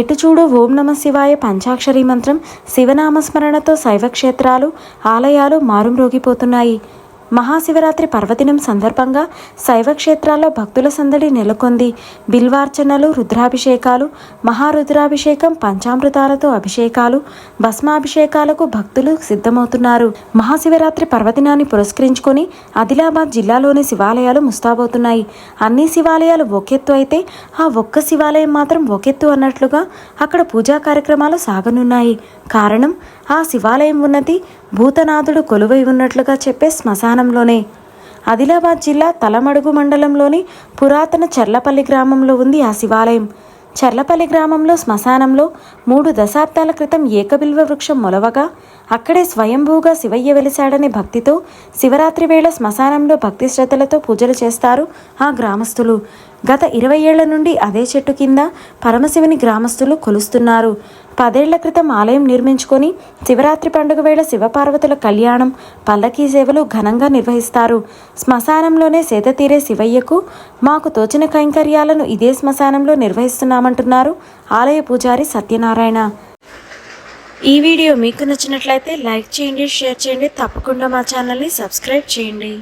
ఎటు చూడు ఓం నమ శివాయ పంచాక్షరి మంత్రం శివనామస్మరణతో శైవ క్షేత్రాలు ఆలయాలు మారుమ్రోగిపోతున్నాయి. మహాశివరాత్రి పర్వదినం సందర్భంగా శైవ క్షేత్రాల్లో భక్తుల సందడి నెలకొంది. బిల్వార్చనలు రుద్రాభిషేకాలు మహారుద్రాభిషేకం పంచామృతాలతో అభిషేకాలు భస్మాభిషేకాలకు భక్తులు సిద్ధమవుతున్నారు. మహాశివరాత్రి పర్వదినాన్ని పురస్కరించుకొని ఆదిలాబాద్ జిల్లాలోని శివాలయాలు ముస్తాబవుతున్నాయి. అన్ని శివాలయాలు ఒకెత్తు అయితే ఆ ఒక్క శివాలయం మాత్రం ఒకెత్తు అన్నట్లుగా అక్కడ పూజా కార్యక్రమాలు సాగనున్నాయి. కారణం ఆ శివాలయం ఉన్నది భూతనాథుడు కొలువై ఉన్నట్లుగా చెప్పే శ్మశానంలోనే ఆదిలాబాద్ జిల్లా తలమడుగు మండలంలోని పురాతన చర్లపల్లి గ్రామంలో ఉంది ఆ శివాలయం. చర్లపల్లి గ్రామంలో శ్మశానంలో మూడు దశాబ్దాల క్రితం ఏకబిల్వ వృక్షం మొలవగా అక్కడే స్వయంభూగా శివయ్య వెలిశాడనే భక్తితో శివరాత్రి వేళ శ్మశానంలో భక్తి శ్రద్ధలతో పూజలు చేస్తారు ఆ గ్రామస్తులు. గత ఇరవై ఏళ్ళ నుండి అదే చెట్టు కింద పరమశివుని గ్రామస్తులు కొలుస్తున్నారు. పదేళ్ళ క్రితం ఆలయం నిర్మించుకొని శివరాత్రి పండుగ వేళ శివపార్వతుల కళ్యాణం పల్లకీ సేవలు ఘనంగా నిర్వహిస్తారు. శ్మశానంలోనే సేద తీరే శివయ్యకు మాకు తోచిన కైంకర్యాలను ఇదే శ్మశానంలో నిర్వహిస్తున్నామంటున్నారు ఆలయ పూజారి సత్యనారాయణ. ఈ వీడియో మీకు నచ్చినట్లయితే లైక్ చేయండి షేర్ చేయండి తప్పకుండా మా ఛానల్ని సబ్స్క్రైబ్ చేయండి.